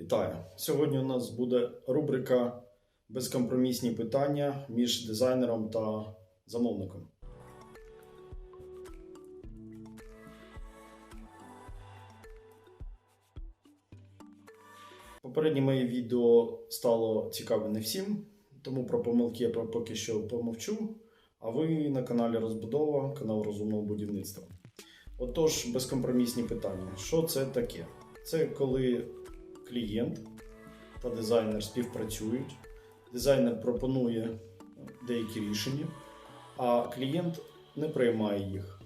Вітаю! Сьогодні у нас буде рубрика Безкомпромісні питання між дизайнером та замовником. Попереднє моє відео стало цікаве не всім, тому про помилки я поки що помовчу. А ви на каналі Розбудова, канал розумного будівництва. Отож, безкомпромісні питання. Що це таке? Це коли клієнт та дизайнер співпрацюють, дизайнер пропонує деякі рішення, а клієнт не приймає їх.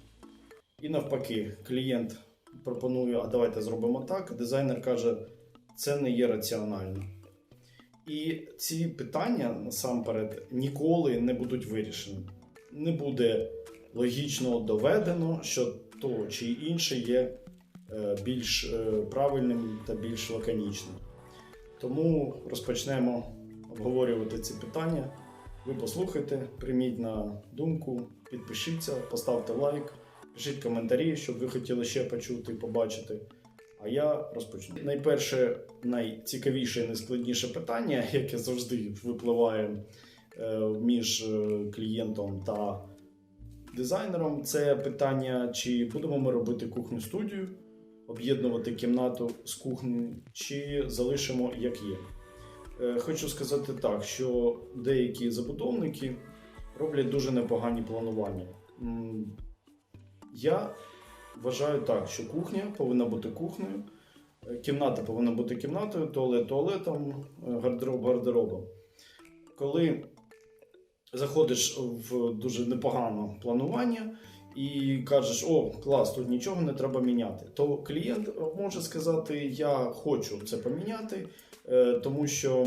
І навпаки, клієнт пропонує, а давайте зробимо так, дизайнер каже, це не є раціонально. І ці питання насамперед ніколи не будуть вирішені. Не буде логічно доведено, що то чи інше є більш е, правильним та більш лаконічним. Тому розпочнемо обговорювати ці питання. Ви послухайте, прийміть на думку, підпишіться, поставте лайк, пишіть коментарі, щоб ви хотіли ще почути, побачити. А я розпочну. Найперше, найцікавіше і найскладніше питання, яке завжди випливає е, між е, клієнтом та дизайнером, це питання, чи будемо ми робити кухню студію, об'єднувати кімнату з кухнею, чи залишимо як є. Е, Хочу сказати так, що деякі забудовники роблять дуже непогані планування. Я вважаю так, що кухня повинна бути кухнею, е, кімната повинна бути кімнатою, туалет туалетом, е, гардероб гардеробом. Коли заходиш в дуже непогане планування і кажеш, о, клас, тут нічого не треба міняти, то клієнт може сказати, я хочу це поміняти, е, тому що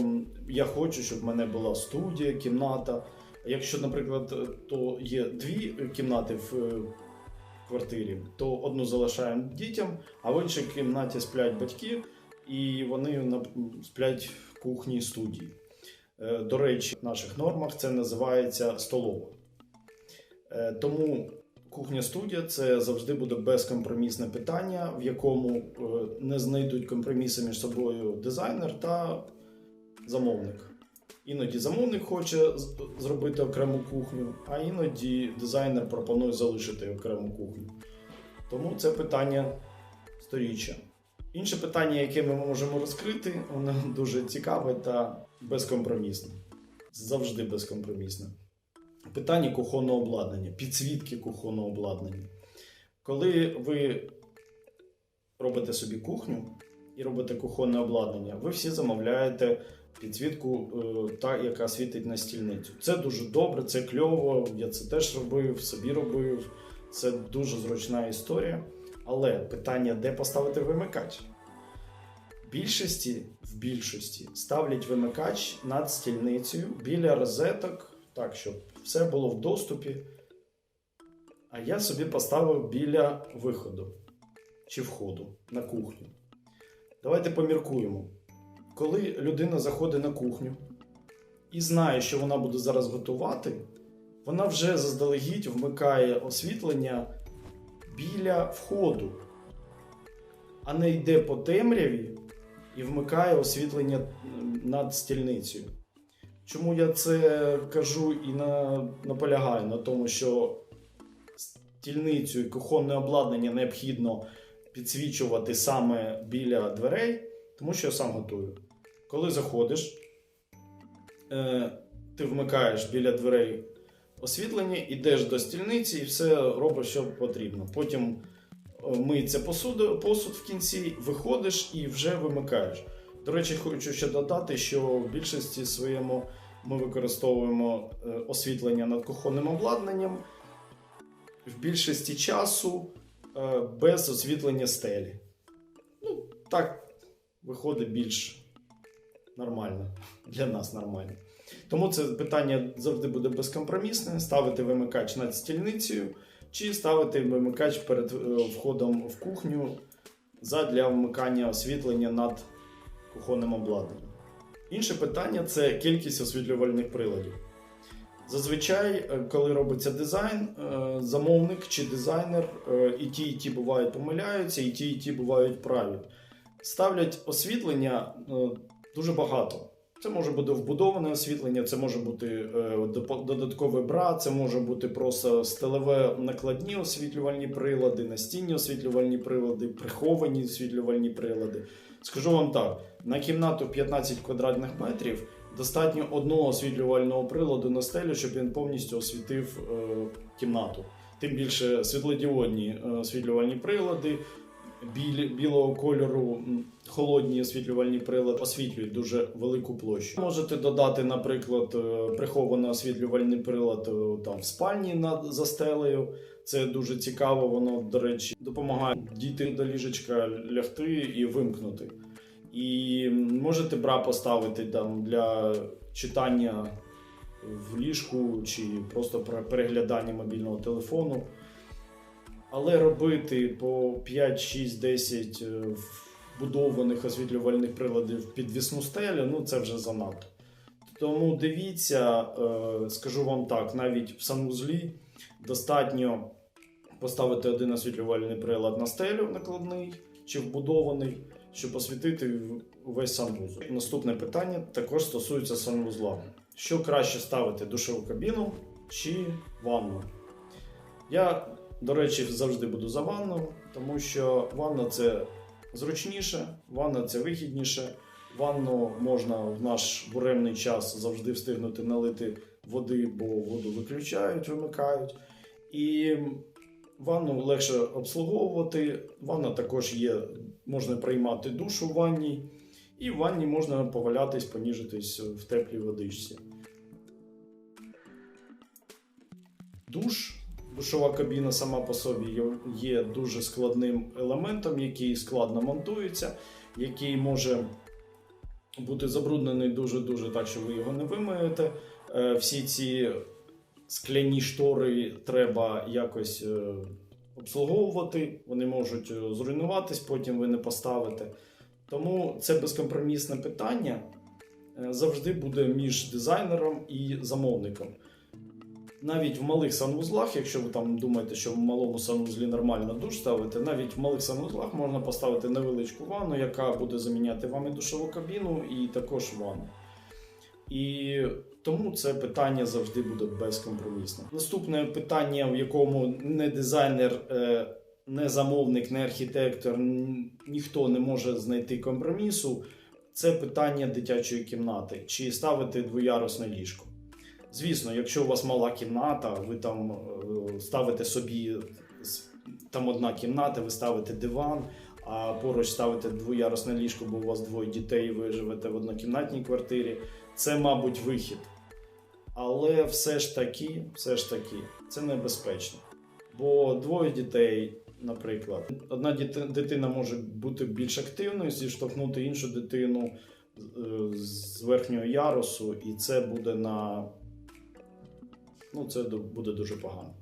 я хочу, щоб в мене була студія, кімната. Якщо, наприклад, то є дві кімнати в е, квартирі, то одну залишаємо дітям, а в іншій кімнаті сплять батьки, і вони сплять в кухні студії. Е, До речі, в наших нормах це називається столова. Е, Тому кухня-студія це завжди буде безкомпромісне питання, в якому е, не знайдуть компроміси між собою дизайнер та замовник. Іноді замовник хоче зробити окрему кухню, а іноді дизайнер пропонує залишити окрему кухню. Тому це питання сторіччя. Інше питання, яке ми можемо розкрити, воно дуже цікаве та безкомпромісне. Завжди безкомпромісне. Питання кухонного обладнання, підсвітки кухонного обладнання. Коли ви робите собі кухню і робите кухонне обладнання, ви всі замовляєте підсвітку, е, та, яка світить на стільницю. Це дуже добре, це кльово. Я це теж робив, собі робив. Це дуже зручна історія. Але питання, де поставити вимикач? Більшості, в більшості ставлять вимикач над стільницею біля розеток, так, щоб все було в доступі. А я собі поставив біля виходу чи входу на кухню. Давайте поміркуємо. Коли людина заходить на кухню і знає, що вона буде зараз готувати, вона вже заздалегідь вмикає освітлення біля входу, а не йде по темряві і вмикає освітлення над стільницею. Чому я це кажу і на, наполягаю на тому, що стільницю і кухонне обладнання необхідно підсвічувати саме біля дверей, тому що я сам готую. Коли заходиш, е, ти вмикаєш біля дверей освітлення, йдеш до стільниці і все робиш, що потрібно. Потім е, миється посуд, посуд в кінці, виходиш і вже вимикаєш. До речі, хочу ще додати, що в більшості своєму ми використовуємо е, освітлення над кухонним обладнанням в більшості часу е, без освітлення стелі. Ну, так виходить більш нормально для нас нормально. Тому це питання завжди буде безкомпромісне: ставити вимикач над стільницею, чи ставити вимикач перед е, входом в кухню задля вмикання освітлення над кухонним обладнанням. Інше питання це кількість освітлювальних приладів. Зазвичай, е, коли робиться дизайн, е, замовник чи дизайнер, е, і ті, і ті бувають помиляються, і ті, і ті бувають праві. ставлять освітлення дуже багато. Це може бути вбудоване освітлення, це може бути е, додатковий бра, це може бути просто стелеве накладні освітлювальні прилади, настінні освітлювальні прилади, приховані освітлювальні прилади. Скажу вам так: на кімнату 15 квадратних метрів достатньо одного освітлювального приладу на стелю, щоб він повністю освітив е, кімнату. Тим більше світлодіодні е, освітлювальні прилади, білі, білого кольору холодні освітлювальні прилади освітлюють дуже велику площу. Можете додати, наприклад, е, прихований освітлювальний прилад е, там в спальні над за стелею. Це дуже цікаво. Воно, до речі, допомагає дійти до ліжечка, лягти і вимкнути. І можете бра поставити там для читання в ліжку чи просто про переглядання мобільного телефону. Але робити по 5, 6, 10 е, вбудованих освітлювальних приладів підвісну стелю, ну це вже занадто. Тому дивіться, е, скажу вам так, навіть в санвузлі достатньо поставити один освітлювальний прилад на стелю накладний чи вбудований, щоб освітити увесь санвузол. Наступне питання також стосується санвузла. Що краще ставити душову кабіну чи ванну? Я, до речі, завжди буду за ванну, тому що ванна це зручніше, ванна це вигідніше. Ванну можна в наш буремний час завжди встигнути налити води, бо воду виключають, вимикають. І ванну легше обслуговувати. Ванна також є, можна приймати душ у ванні, і в ванні можна повалятись, поніжитись в теплій водичці. Душ, душова кабіна сама по собі є- дуже складним елементом, який складно монтується, який може бути забруднений дуже-дуже так, що ви його не вимиєте. Е, Всі ці скляні штори треба якось е, обслуговувати, вони можуть е, зруйнуватись, потім ви не поставите. Тому це безкомпромісне питання завжди буде між дизайнером і замовником. Навіть в малих санвузлах, якщо ви там думаєте, що в малому санвузлі нормально душ ставити, навіть в малих санвузлах можна поставити невеличку ванну, яка буде заміняти вам і душову кабіну, і також ванну. І тому це питання завжди буде безкомпромісне. Наступне питання, в якому не дизайнер, е, не замовник, не архітектор, ніхто не може знайти компромісу, це питання дитячої кімнати. Чи ставити двоярусне ліжко? Звісно, якщо у вас мала кімната, ви там е, ставите собі там одна кімната, ви ставите диван, а поруч ставите двоярусне ліжко, бо у вас двоє дітей, ви живете в однокімнатній квартирі. Це, мабуть, вихід. Але все ж таки, все ж таки, це небезпечно. Бо двоє дітей, наприклад, одна дитина може бути більш активною, зіштовхнути іншу дитину е, з верхнього ярусу, і це буде на ну, це буде дуже погано.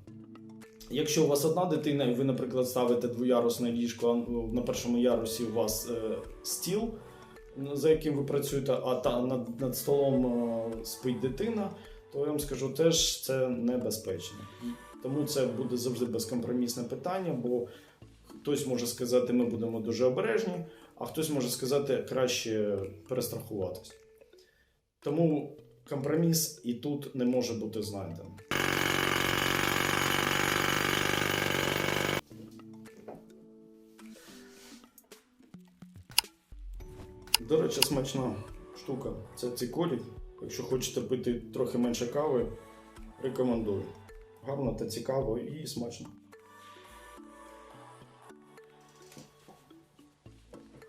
Якщо у вас одна дитина, і ви, наприклад, ставите двоярусне ліжко, а ну, на першому ярусі у вас е, стіл, ну, за яким ви працюєте, а та, над, над столом е, спить дитина, то я вам скажу, теж це небезпечно. Тому це буде завжди безкомпромісне питання, бо хтось може сказати, ми будемо дуже обережні, а хтось може сказати, краще перестрахуватись. Тому компроміс і тут не може бути знайдений. До речі, смачна штука. Це цикорій. Якщо хочете пити трохи менше кави, рекомендую. Гарно та цікаво і смачно.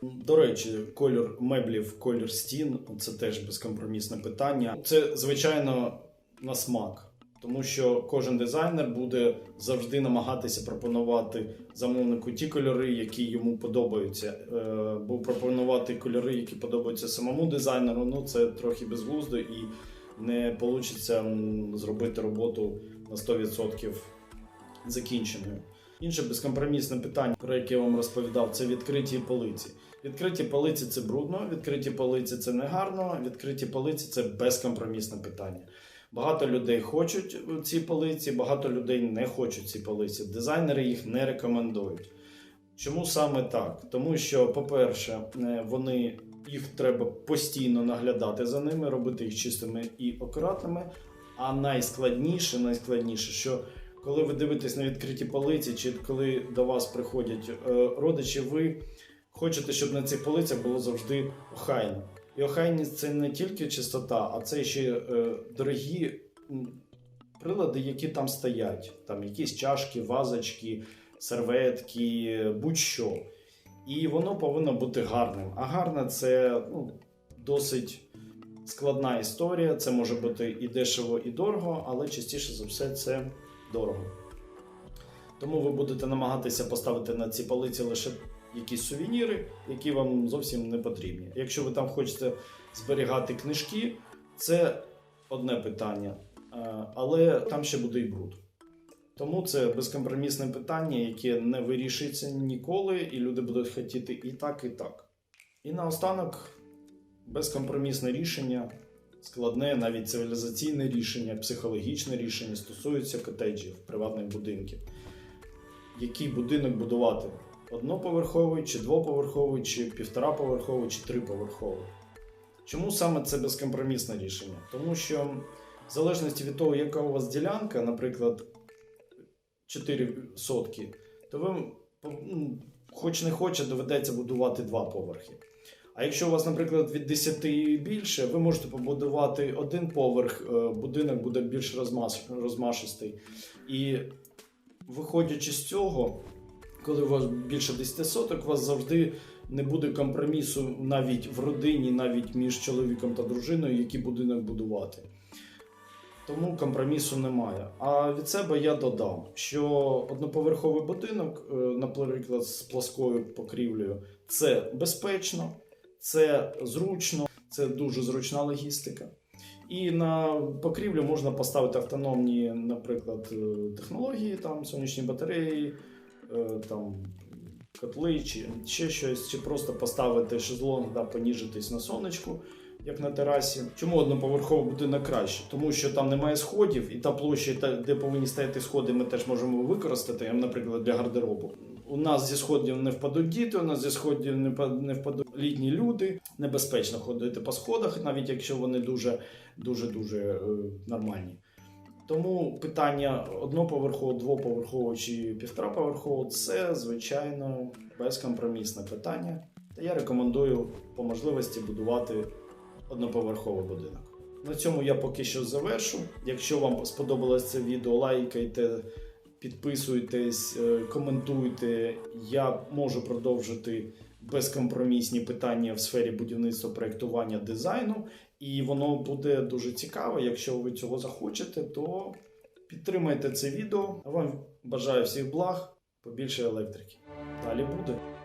До речі, колір меблів, колір стін це теж безкомпромісне питання. Це, звичайно, на смак. Тому що кожен дизайнер буде завжди намагатися пропонувати замовнику ті кольори, які йому подобаються. Е, Бо пропонувати кольори, які подобаються самому дизайнеру, ну це трохи безглуздо і не вийде зробити роботу на 100% закінченою. Інше безкомпромісне питання, про яке я вам розповідав, це відкриті полиці. Відкриті полиці це брудно, відкриті полиці це негарно, відкриті полиці це безкомпромісне питання. Багато людей хочуть ці полиці, багато людей не хочуть ці полиці. Дизайнери їх не рекомендують. Чому саме так? Тому що, по-перше, е, вони їх треба постійно наглядати за ними, робити їх чистими і акуратними. А найскладніше, найскладніше, що коли ви дивитесь на відкриті полиці, чи коли до вас приходять е, родичі, ви хочете, щоб на цих полицях було завжди охайно. І охайність це не тільки чистота, а це ще е, дорогі прилади, які там стоять. Там якісь чашки, вазочки, серветки, будь-що. І воно повинно бути гарним. А гарне це ну, досить складна історія. Це може бути і дешево, і дорого, але частіше за все це дорого. Тому ви будете намагатися поставити на ці полиці лише якісь сувеніри, які вам зовсім не потрібні. Якщо ви там хочете зберігати книжки, це одне питання, Е, але там ще буде і бруд. Тому це безкомпромісне питання, яке не вирішиться ніколи, і люди будуть хотіти і так, і так. І наостанок безкомпромісне рішення, складне, навіть цивілізаційне рішення, психологічне рішення стосується котеджів, приватних будинків. Який будинок будувати? Одноповерховий, чи двоповерховий, чи півтораповерховий, чи триповерховий. Чому саме це безкомпромісне рішення? Тому що в залежності від того, яка у вас ділянка, наприклад, 4 сотки, то ви, ну, хоч не хоче, доведеться будувати два поверхи. А якщо у вас, наприклад, від 10 і більше, ви можете побудувати один поверх, е, будинок буде більш розмашистий. І виходячи з цього, коли у вас більше 10 соток, у вас завжди не буде компромісу навіть в родині, навіть між чоловіком та дружиною, який будинок будувати. Тому компромісу немає. А від себе я додам, що одноповерховий будинок, е, наприклад, з плоскою покрівлею, це безпечно, це зручно, це дуже зручна логістика. І на покрівлю можна поставити автономні, наприклад, е, технології, там сонячні батареї, там котли, чи ще щось, чи просто поставити шезлонг, да, поніжитись на сонечку, як на терасі. Чому одноповерховий будинок краще? Тому що там немає сходів, і та площа, де повинні стояти сходи, ми теж можемо використати, наприклад, для гардеробу. У нас зі сходів не впадуть діти, у нас зі сходів не не впадуть літні люди. Небезпечно ходити по сходах, навіть якщо вони дуже дуже дуже е, нормальні. Тому питання одноповерхового, двоповерхового чи півтораповерхового це звичайно безкомпромісне питання. Та я рекомендую по можливості будувати одноповерховий будинок. На цьому я поки що завершу. Якщо вам сподобалось це відео, лайкайте, підписуйтесь, е, коментуйте. Я можу продовжити безкомпромісні питання в сфері будівництва, проєктування, дизайну. І воно буде дуже цікаво. Якщо ви цього захочете, то підтримайте це відео. Вам бажаю всіх благ, побільше електрики. Далі буде.